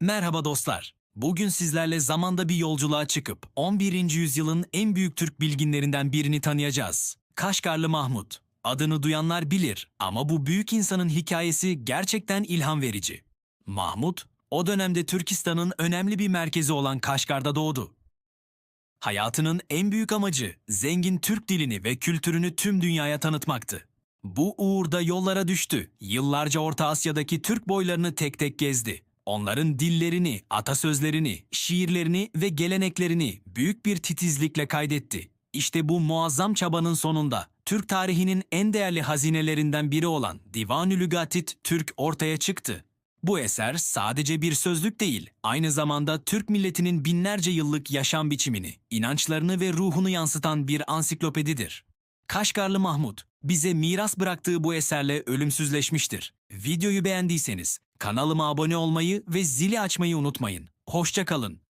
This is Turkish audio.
Merhaba dostlar. Bugün sizlerle zamanda bir yolculuğa çıkıp 11. yüzyılın en büyük Türk bilginlerinden birini tanıyacağız. Kaşgarlı Mahmut. Adını duyanlar bilir ama bu büyük insanın hikayesi gerçekten ilham verici. Mahmut, o dönemde Türkistan'ın önemli bir merkezi olan Kaşgar'da doğdu. Hayatının en büyük amacı zengin Türk dilini ve kültürünü tüm dünyaya tanıtmaktı. Bu uğurda yollara düştü. Yıllarca Orta Asya'daki Türk boylarını tek tek gezdi. Onların dillerini, atasözlerini, şiirlerini ve geleneklerini büyük bir titizlikle kaydetti. İşte bu muazzam çabanın sonunda Türk tarihinin en değerli hazinelerinden biri olan Divan-ı Lügatit Türk ortaya çıktı. Bu eser sadece bir sözlük değil, aynı zamanda Türk milletinin binlerce yıllık yaşam biçimini, inançlarını ve ruhunu yansıtan bir ansiklopedidir. Kaşgarlı Mahmut bize miras bıraktığı bu eserle ölümsüzleşmiştir. Videoyu beğendiyseniz kanalıma abone olmayı ve zili açmayı unutmayın. Hoşça kalın.